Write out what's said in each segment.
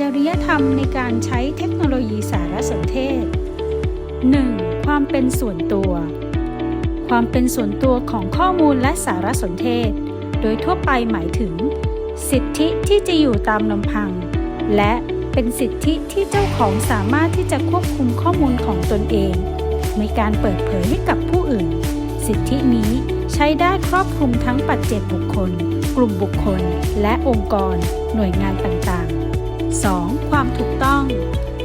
จริยธรรมในการใช้เทคโนโลยีสารสนเทศ 1. ความเป็นส่วนตัว ความเป็นส่วนตัวของข้อมูลและสารสนเทศ โดยทั่วไปหมายถึง สิทธิที่จะอยู่ตามลำพัง และเป็นสิทธิที่เจ้าของสามารถที่จะควบคุมข้อมูลของตนเอง ในการเปิดเผยให้กับผู้อื่น สิทธินี้ใช้ได้ครอบคลุมทั้งปัจเจกบุคคล กลุ่มบุคคล และองค์กร หน่วยงานต่างๆ 2. ความถูกต้อง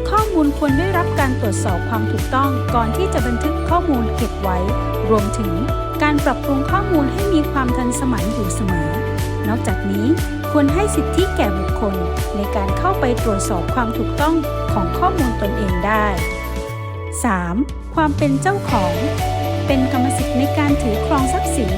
ข้อมูลควรได้รับการตรวจสอบความถูกต้องก่อนที่จะบันทึกข้อมูลเก็บไว้ รวมถึงการปรับปรุงข้อมูลให้มีความทันสมัยอยู่เสมอ นอกจากนี้ควรให้สิทธิแก่บุคคล ในการเข้าไปตรวจสอบความถูกต้องของข้อมูลตนเองได้ 3. ความเป็นเจ้าของ เป็นกรรมสิทธิ์ในการถือครองทรัพย์สิน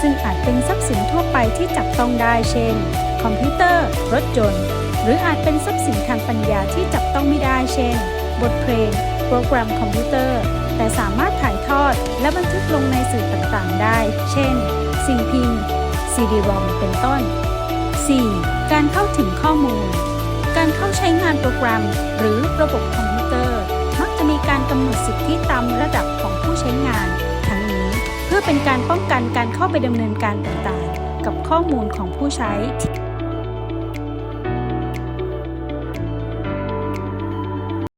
ซึ่งอาจเป็นทรัพย์สินทั่วไปที่จับต้องได้เช่น คอมพิวเตอร์ รถยนต์ หรืออาจเป็นทรัพย์สินทางปัญญาที่จับต้องไม่ได้ เช่น บทเพลง โปรแกรมคอมพิวเตอร์ แต่สามารถถ่ายทอดและบันทึกลงในสื่อต่างๆ ได้ เช่น สิ่งพิมพ์ CD-ROM เป็นต้น 4. การเข้าถึงข้อมูล การเข้าใช้งานโปรแกรม หรือระบบคอมพิวเตอร์ มักจะมีการกำหนดสิทธิตามระดับของผู้ใช้งาน ทั้งนี้เพื่อเป็นการป้องกันการเข้าไปดำเนินการต่างๆ กับข้อมูลของผู้ใช้